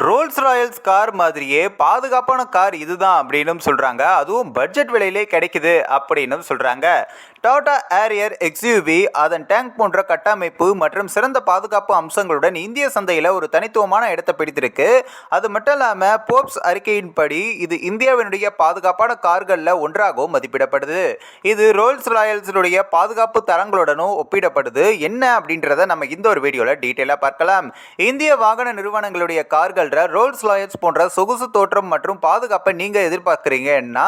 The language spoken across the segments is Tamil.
ரோல்ஸ் ராயல்ஸ் கார் மாதிரியே பாதுகாப்பான கார் இதுதான் அப்படின்னு சொல்கிறாங்க அதுவும் பட்ஜெட் விலையிலே கிடைக்குது அப்படின்னு சொல்கிறாங்க டாடா ஏரியர் எக்ஸ்யூவி அதன் டேங்க் போன்ற கட்டமைப்பு மற்றும் சிறந்த பாதுகாப்பு அம்சங்களுடன் இந்திய சந்தையில் ஒரு தனித்துவமான இடத்தை பிடித்திருக்கு. அது மட்டும் இல்லாமல் போப்ஸ் அறிக்கையின்படி இது இந்தியாவினுடைய பாதுகாப்பான கார்களில் ஒன்றாகவும் மதிப்பிடப்படுது. இது ரோல்ஸ் ராயல்ஸுடைய பாதுகாப்பு தரங்களுடனும் ஒப்பிடப்படுது. என்ன அப்படின்றத நம்ம இந்த ஒரு வீடியோவில் டீட்டெயிலாக பார்க்கலாம். இந்திய வாகன நிறுவனங்களுடைய கார்கள்ல ரோல்ஸ் ராயல்ஸ் போன்ற சொகுசு தோற்றம் மற்றும் பாதுகாப்பை நீங்கள் எதிர்பார்க்குறீங்கன்னா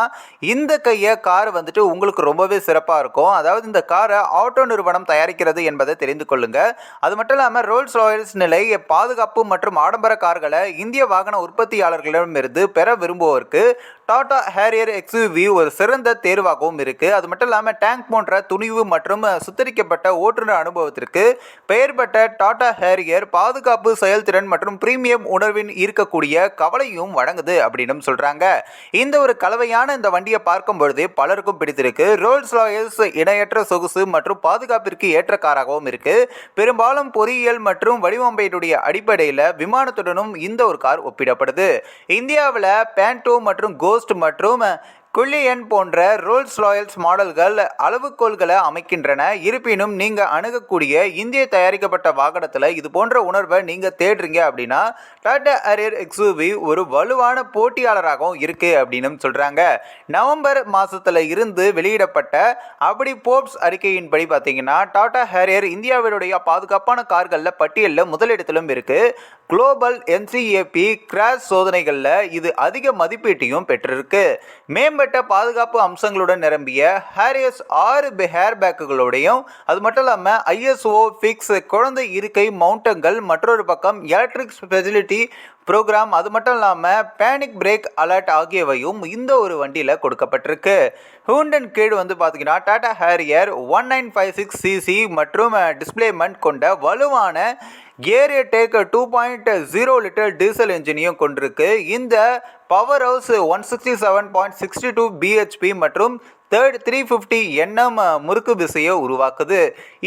இந்த கையை கார் வந்துட்டு உங்களுக்கு ரொம்பவே சிறப்பாக இருக்கும். அதாவது இந்த காரை ஆட்டோ நிறுவனம் தயாரிக்கிறது என்பதை தெரிந்து கொள்ளுங்க. அது மட்டும் இல்லாமல் ரோல்ஸ் ராயல்ஸ் நிலை பாதுகாப்பு மற்றும் ஆடம்பர கார்களை இந்திய வாகன உற்பத்தியாளர்களிடமிருந்து பெற விரும்புவோருக்கு டாடா ஹேரியர் எக்ஸ்யூவி ஒரு சிறந்த தேர்வாகவும் இருக்குது அது மட்டும் இல்லாமல் டேங்க் போன்ற துணிவு மற்றும் சுத்தரிக்கப்பட்ட ஓட்டுநர் அனுபவத்திற்கு பெயர் பெற்ற டாடா ஹேரியர் பாதுகாப்பு செயல்திறன் மற்றும் பிரீமியம் உணர்வின் ஈர்க்கக்கூடிய கவலையும் வழங்குது அப்படின்னு சொல்கிறாங்க இந்த ஒரு கலவையான இந்த வண்டியை பார்க்கும் பொழுது பலருக்கும் பிடித்திருக்கு. ரோல்ஸ் ராயல்ஸ் இணையற்ற சொகுசு மற்றும் பாதுகாப்பிற்கு ஏற்ற காராகவும் இருக்குது பெரும்பாலும் பொறியியல் மற்றும் வடிவமைப்பினுடைய அடிப்படையில் விமானத்துடனும் இந்த ஒரு கார் ஒப்பிடப்படுது. இந்தியாவில் பேண்டோ மற்றும் கோஸ் போஸ்ட் மற்றும் குல்லியன் போன்ற ரோல்ஸ் ராயல்ஸ் மாடல்கள் அளவுகோல்களை அமைக்கின்றன. இருப்பினும் நீங்கள் அணுகக்கூடிய இந்திய தயாரிக்கப்பட்ட வாகனத்தில் இது போன்ற உணர்வை நீங்கள் தேடுறீங்க அப்படின்னா டாடா அரியர் எக்ஸூவி ஒரு வலுவான போட்டியாளராகவும் இருக்குது அப்படின்னு சொல்கிறாங்க நவம்பர் மாதத்தில் இருந்து வெளியிடப்பட்ட அப்படி போப்ஸ் அறிக்கையின்படி பார்த்தீங்கன்னா டாடா ஹேரியர் இந்தியாவினுடைய பாதுகாப்பான கார்களில் பட்டியலில் முதலிடத்திலும் இருக்குது குளோபல் என்சிஏபி கிராஷ் சோதனைகளில் இது அதிக மதிப்பீட்டையும் பெற்றிருக்கு. மேம்பட்ட பாதுகாப்பு அம்சங்களுடன் நிரம்பிய ஹேரியஸ் ஆறு ஹேர் பேக்குகளோடையும் அது மட்டும் இல்லாமல் ஐஎஸ்ஓ ஃபிக்ஸ் குழந்தை இருக்கை மவுண்டங்கள் மற்றொரு பக்கம் எலக்ட்ரிக் ஃபெசிலிட்டி ப்ரோக்ராம் அது மட்டும் இல்லாமல் பேனிக் பிரேக் அலர்ட் ஆகியவையும் இந்த ஒரு வண்டியில் கொடுக்கப்பட்டிருக்கு. ஹூண்டன் கீழ் வந்து பார்த்தீங்கன்னா Tata Harrier one nine five six CC மற்றும் டிஸ்பிளேமெண்ட் கொண்ட வலுவான Kryotec two point zero litre diesel இன்ஜினியும் கொண்டிருக்கு. இந்த power house one sixty seven point sixty two BHP மற்றும் தேர்ட் த்ரீ ஃபிஃப்டி என்எம் முறுக்கு விசையை உருவாக்குது.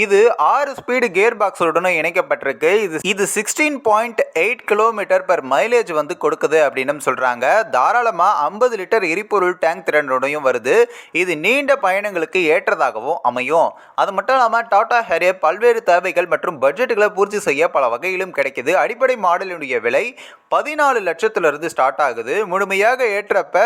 இது ஆறு ஸ்பீடு கியர் பாக்ஸுடனும் இணைக்கப்பட்டிருக்கு. இது இது sixteen point eight kilometre per mileage வந்து கொடுக்குது அப்படின்னு சொல்கிறாங்க தாராளமாக ஐம்பது லிட்டர் எரிபொருள் டேங்க் திறனுடையும் வருது. இது நீண்ட பயணங்களுக்கு ஏற்றதாகவும் அமையும். அது மட்டும் இல்லாமல் டாடா ஹேரியர் பல்வேறு தேவைகள் மற்றும் பட்ஜெட்டுகளை பூர்த்தி செய்ய பல வகையிலும் கிடைக்குது. அடிப்படை மாடலினுடைய விலை பதினாலு லட்சத்திலிருந்து ஸ்டார்ட் ஆகுது. முழுமையாக ஏற்றப்ப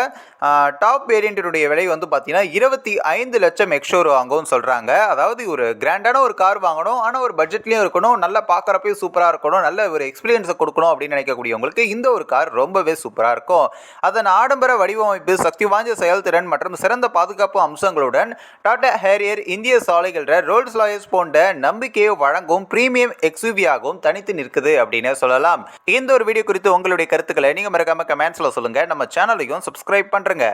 டாப் வேரியண்ட்டினுடைய விலை வந்து பார்த்தீங்கன்னா இருபத்தி ஐந்து லட்சம் எக்ஷோர் வாங்கவும் சொல்கிறாங்க அதாவது ஒரு கிராண்டான ஒரு கார் வாங்கணும் ஆனால் ஒரு பட்ஜெட்லேயும் இருக்கணும் நல்லா பார்க்குறப்பையும் சூப்பராக இருக்கணும் நல்ல ஒரு எக்ஸ்பீரியன்ஸை கொடுக்கணும் அப்படின்னு நினைக்கக்கூடியவங்களுக்கு இந்த ஒரு கார் ரொம்பவே சூப்பராக இருக்கும். அதன் ஆடம்பர வடிவமைப்பு சக்தி வாய்ந்த செயல்திறன் மற்றும் சிறந்த பாதுகாப்பு அம்சங்களுடன் டாடா ஹேரியர் இந்திய சாலைகளில் ரோல்ஸ் லாயர்ஸ் போன்ற நம்பிக்கையை வழங்கும் பிரீமியம் எக்ஸ்யூவியாகவும் தனித்து நிற்குது அப்படின்னு சொல்லலாம். இந்த ஒரு வீடியோ குறித்து உங்களுடைய கருத்துக்களை நீங்கள் மறக்காம கமெண்ட்ஸில் சொல்லுங்கள் நம்ம சேனலையும் சப்ஸ்கிரைப் பண்ணுறங்க